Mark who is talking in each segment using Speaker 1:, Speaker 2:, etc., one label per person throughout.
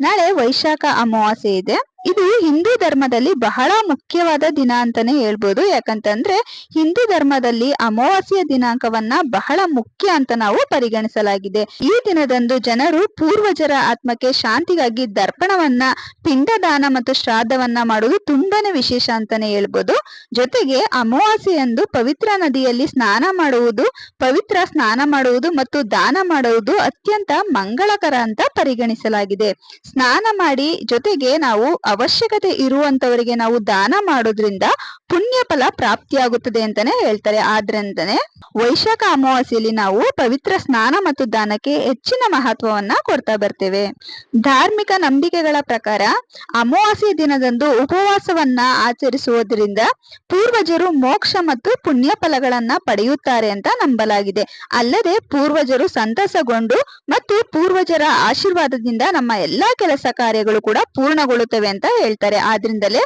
Speaker 1: ನಾಳೆ ವೈಶಾಖ ಅಮಾವಾಸ್ಯೆ ಇದೆ. ಇದು ಹಿಂದೂ ಧರ್ಮದಲ್ಲಿ ಬಹಳ ಮುಖ್ಯವಾದ ದಿನ ಅಂತಾನೆ ಹೇಳ್ಬೋದು. ಯಾಕಂತಂದ್ರೆ ಹಿಂದೂ ಧರ್ಮದಲ್ಲಿ ಅಮಾವಾಸ್ಯ ದಿನಾಂಕವನ್ನ ಬಹಳ ಮುಖ್ಯ ಅಂತ ನಾವು ಪರಿಗಣಿಸಲಾಗಿದೆ. ಈ ದಿನದಂದು ಜನರು ಪೂರ್ವಜರ ಆತ್ಮಕ್ಕೆ ಶಾಂತಿಗಾಗಿ ದರ್ಪಣವನ್ನ, ಪಿಂಡದಾನ ಮತ್ತು ಶ್ರಾದ್ದವನ್ನ ಮಾಡುವುದು ತುಂಬಾನೇ ವಿಶೇಷ ಅಂತಾನೆ ಹೇಳ್ಬೋದು. ಜೊತೆಗೆ ಅಮಾವಾಸ್ಯೆಯಂದು ಪವಿತ್ರ ನದಿಯಲ್ಲಿ ಸ್ನಾನ ಮಾಡುವುದು, ಪವಿತ್ರ ಸ್ನಾನ ಮಾಡುವುದು ಮತ್ತು ದಾನ ಮಾಡುವುದು ಅತ್ಯಂತ ಮಂಗಳಕರ ಅಂತ ಪರಿಗಣಿಸಲಾಗಿದೆ. ಸ್ನಾನ ಮಾಡಿ ಜೊತೆಗೆ ನಾವು ಅವಶ್ಯಕತೆ ಇರುವಂತವರಿಗೆ ನಾವು ದಾನ ಮಾಡೋದ್ರಿಂದ ಪುಣ್ಯ ಫಲ ಪ್ರಾಪ್ತಿಯಾಗುತ್ತದೆ ಅಂತಾನೆ ಹೇಳ್ತಾರೆ. ಆದ್ರಿಂದನೇ ವೈಶಾಖ ಅಮಾವಾಸ್ಯೆಯಲ್ಲಿ ನಾವು ಪವಿತ್ರ ಸ್ನಾನ ಮತ್ತು ದಾನಕ್ಕೆ ಹೆಚ್ಚಿನ ಮಹತ್ವವನ್ನ ಕೊಡ್ತಾ ಬರ್ತೇವೆ. ಧಾರ್ಮಿಕ ನಂಬಿಕೆಗಳ ಪ್ರಕಾರ ಅಮಾವಾಸ್ಯೆ ದಿನದಂದು ಉಪವಾಸವನ್ನ ಆಚರಿಸುವುದರಿಂದ ಪೂರ್ವಜರು ಮೋಕ್ಷ ಮತ್ತು ಪುಣ್ಯ ಫಲಗಳನ್ನ ಪಡೆಯುತ್ತಾರೆ ಅಂತ ನಂಬಲಾಗಿದೆ. ಅಲ್ಲದೆ ಪೂರ್ವಜರು ಸಂತಸಗೊಂಡು ಮತ್ತು ಪೂರ್ವಜರ ಆಶೀರ್ವಾದದಿಂದ ನಮ್ಮ ಎಲ್ಲಾ ಕೆಲಸ ಕಾರ್ಯಗಳು ಕೂಡ ಪೂರ್ಣಗೊಳ್ಳುತ್ತವೆ ಅಂತ ಹೇಳ್ತಾರೆ. ಆದ್ರಿಂದಲೇ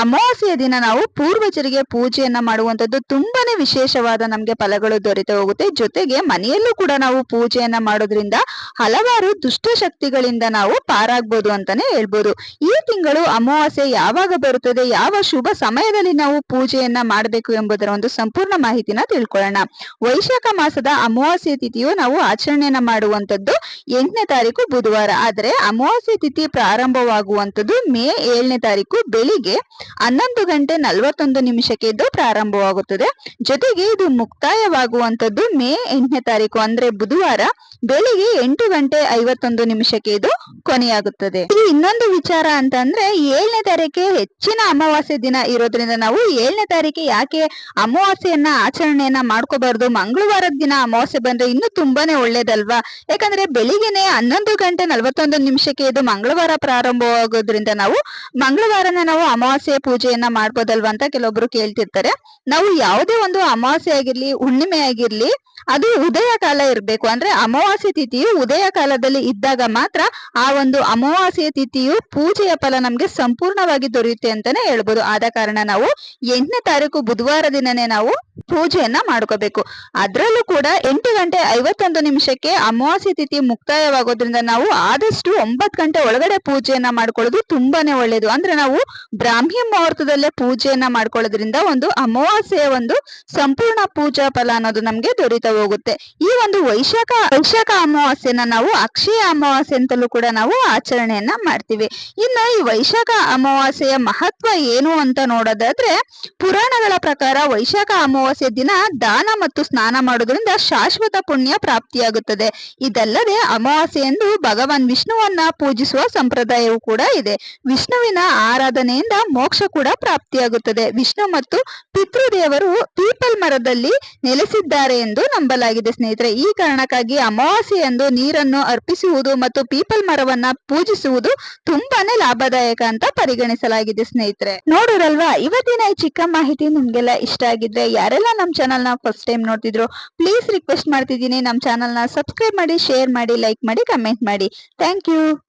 Speaker 1: ಅಮಾವಾಸ್ಯೆಯ ದಿನ ನಾವು ಪೂರ್ವಜರಿಗೆ ಪೂಜೆಯನ್ನ ಮಾಡುವಂತದ್ದು ತುಂಬಾನೇ ವಿಶೇಷವಾದ ನಮಗೆ ಫಲಗಳು ದೊರೆತು ಹೋಗುತ್ತೆ. ಜೊತೆಗೆ ಮನೆಯಲ್ಲೂ ಕೂಡ ನಾವು ಪೂಜೆಯನ್ನ ಮಾಡೋದ್ರಿಂದ ಹಲವಾರು ದುಷ್ಟ ಶಕ್ತಿಗಳಿಂದ ನಾವು ಪಾರಾಗ್ಬೋದು ಅಂತಾನೆ ಹೇಳ್ಬೋದು. ಈ ತಿಂಗಳು ಅಮಾವಾಸ್ಯೆ ಯಾವಾಗ ಬರುತ್ತದೆ, ಯಾವ ಶುಭ ಸಮಯದಲ್ಲಿ ನಾವು ಪೂಜೆಯನ್ನ ಮಾಡಬೇಕು ಎಂಬುದರ ಒಂದು ಸಂಪೂರ್ಣ ಮಾಹಿತಿನ ತಿಳ್ಕೊಳ್ಳೋಣ. ವೈಶಾಖ ಮಾಸದ ಅಮಾವಾಸ್ಯೆ ತಿಥಿಯು ನಾವು ಆಚರಣೆಯನ್ನ ಮಾಡುವಂತದ್ದು ಎಂಟನೇ ತಾರೀಕು ಬುಧವಾರ. ಆದರೆ ಅಮಾವಾಸ್ಯೆ ತಿಥಿ ಪ್ರಾರಂಭವಾಗುವಂತದ್ದು ಮೇ ಏಳನೇ ತಾರೀಕು ಬೆಳಿಗ್ಗೆ. ಹನ್ನೊಂದು ಗಂಟೆ ನಲವತ್ತೊಂದು ನಿಮಿಷಕ್ಕೆ ಇದು ಪ್ರಾರಂಭವಾಗುತ್ತದೆ. ಜೊತೆಗೆ ಇದು ಮುಕ್ತಾಯವಾಗುವಂತದ್ದು ಮೇ ಎಂಟನೇ ತಾರೀಕು, ಅಂದ್ರೆ ಬುಧವಾರ ಬೆಳಿಗ್ಗೆ ಎಂಟು ಗಂಟೆ ಐವತ್ತೊಂದು ನಿಮಿಷಕ್ಕೆ ಇದು ಕೊನೆಯಾಗುತ್ತದೆ. ಇಲ್ಲಿ ಇನ್ನೊಂದು ವಿಚಾರ ಅಂತ ಅಂದ್ರೆ ಏಳನೇ ತಾರೀಕೆ ಹೆಚ್ಚಿನ ಅಮಾವಾಸ್ಯೆ ದಿನ ಇರೋದ್ರಿಂದ ನಾವು ಏಳನೇ ತಾರೀಕೆ ಯಾಕೆ ಅಮಾವಾಸ್ಯೆಯನ್ನ ಆಚರಣೆಯನ್ನ ಮಾಡ್ಕೋಬಾರ್ದು? ಮಂಗಳವಾರದ ದಿನ ಅಮಾವಾಸ್ಯೆ ಬಂದ್ರೆ ಇನ್ನು ತುಂಬಾನೇ ಒಳ್ಳೇದಲ್ವಾ? ಯಾಕಂದ್ರೆ ಬೆಳಿಗ್ಗೆನೆ ಹನ್ನೊಂದು ಗಂಟೆ ನಲವತ್ತೊಂದು ನಿಮಿಷಕ್ಕೆ ಇದು ಮಂಗಳವಾರ ಪ್ರಾರಂಭವಾಗೋದ್ರಿಂದ ನಾವು ಮಂಗಳವಾರನ ನಾವು ಅಮಾವಾಸ್ಯೆ ಪೂಜೆಯನ್ನ ಮಾಡ್ಬೋದಲ್ವಾ ಅಂತ ಕೆಲವೊಬ್ರು ಕೇಳ್ತಿರ್ತಾರೆ. ನಾವು ಯಾವುದೇ ಒಂದು ಅಮಾವಾಸ್ಯೆ ಆಗಿರ್ಲಿ, ಹುಣ್ಣಿಮೆ ಆಗಿರ್ಲಿ, ಅದು ಉದಯ ಕಾಲ ಇರಬೇಕು. ಅಂದ್ರೆ ಅಮಾವಾಸ್ಯೆ ತಿಥಿಯು ಉದಯ ಕಾಲದಲ್ಲಿ ಇದ್ದಾಗ ಮಾತ್ರ ಆ ಒಂದು ಅಮಾವಾಸ್ಯ ತಿಥಿಯು ಪೂಜೆಯ ಫಲ ನಮ್ಗೆ ಸಂಪೂರ್ಣವಾಗಿ ದೊರೆಯುತ್ತೆ ಅಂತಾನೆ ಹೇಳ್ಬೋದು. ಆದ ಕಾರಣ ನಾವು ಎಂಟನೇ ತಾರೀಕು ಬುಧವಾರ ದಿನನೇ ನಾವು ಪೂಜೆಯನ್ನ ಮಾಡ್ಕೋಬೇಕು. ಅದ್ರಲ್ಲೂ ಕೂಡ ಎಂಟು ಗಂಟೆ ಐವತ್ತೊಂದು ನಿಮಿಷಕ್ಕೆ ಅಮಾವಾಸ್ಯೆ ತಿಥಿ ಮುಕ್ತಾಯವಾಗೋದ್ರಿಂದ ನಾವು ಆದಷ್ಟು ಒಂಬತ್ತು ಗಂಟೆ ಒಳಗಡೆ ಪೂಜೆಯನ್ನ ಮಾಡ್ಕೊಳ್ಳೋದು ತುಂಬಾನೇ ಒಳ್ಳೇದು. ಅಂದ್ರೆ ನಾವು ಬ್ರಾಹ್ಮಿ ಮುಹೂರ್ತದಲ್ಲೇ ಪೂಜೆಯನ್ನ ಮಾಡ್ಕೊಳ್ಳೋದ್ರಿಂದ ಒಂದು ಅಮಾವಾಸ್ಯೆಯ ಒಂದು ಸಂಪೂರ್ಣ ಪೂಜಾ ಫಲ ಅನ್ನೋದು ನಮ್ಗೆ ದೊರೀತಾ ಹೋಗುತ್ತೆ. ಈ ಒಂದು ವೈಶಾಖ ವೈಶಾಖ ಅಮಾವಾಸ್ಯೆನ ನಾವು ಅಕ್ಷಯ ಅಮಾವಾಸ್ಯೆ ಅಂತಲೂ ಕೂಡ ನಾವು ಆಚರಣೆಯನ್ನ ಮಾಡ್ತೀವಿ. ಇನ್ನು ಈ ವೈಶಾಖ ಅಮಾವಾಸ್ಯೆಯ ಮಹತ್ವ ಏನು ಅಂತ ನೋಡೋದಾದ್ರೆ, ಪುರಾಣಗಳ ಪ್ರಕಾರ ವೈಶಾಖ ಅಮಾವಾಸ್ಯೆ ದಿನ ದಾನ ಮತ್ತು ಸ್ನಾನ ಮಾಡೋದ್ರಿಂದ ಶಾಶ್ವತ ಪುಣ್ಯ ಪ್ರಾಪ್ತಿಯಾಗುತ್ತದೆ. ಇದಲ್ಲದೆ ಅಮಾವಾಸ್ಯೆಯಂದು ಭಗವಾನ್ ವಿಷ್ಣುವನ್ನ ಪೂಜಿಸುವ ಸಂಪ್ರದಾಯವೂ ಕೂಡ ಇದೆ. ವಿಷ್ಣುವಿನ ಆರಾಧನೆಯಿಂದ ಮೋಕ್ಷ ಕೂಡ ಪ್ರಾಪ್ತಿಯಾಗುತ್ತದೆ. ವಿಷ್ಣು ಮತ್ತು ಪಿತೃದೇವರು ಪೀಪಲ್ ಮರದಲ್ಲಿ ನೆಲೆಸಿದ್ದಾರೆ ಎಂದು ನಂಬಲಾಗಿದೆ ಸ್ನೇಹಿತರೆ. ಈ ಕಾರಣಕ್ಕಾಗಿ ಅಮಾವಾಸ್ಯೆಯಂದು ನೀರನ್ನು ಅರ್ಪಿಸುವುದು ಮತ್ತು ಪೀಪಲ್ ಮರವನ್ನ ಪೂಜಿಸುವುದು ತುಂಬಾನೇ ಲಾಭದಾಯಕ ಅಂತ ಪರಿಗಣಿಸಲಾಗಿದೆ, ಸ್ನೇಹಿತರೆ. ನೋಡಿರಲ್ವಾ, ಇವತ್ತಿನ ಈ ಚಿಕ್ಕ ಮಾಹಿತಿ ನಿಮ್ಗೆಲ್ಲ ಇಷ್ಟ ಆಗಿದ್ರೆ ಯಾರೆಲ್ಲ ನಮ್ ಚಾನಲ್ನ ಫಸ್ಟ್ ಟೈಮ್ ನೋಡ್ತಿದ್ರು ಪ್ಲೀಸ್ ರಿಕ್ವೆಸ್ಟ್ ಮಾಡ್ತಿದ್ದೀನಿ. ನಮ್ ಚಾನಲ್ನ ಸಬ್ಸ್ಕ್ರೈಬ್ ಮಾಡಿ ಶೇರ್ ಮಾಡಿ ಲೈಕ್ ಮಾಡಿ ಕಮೆಂಟ್ ಮಾಡಿ. Thank you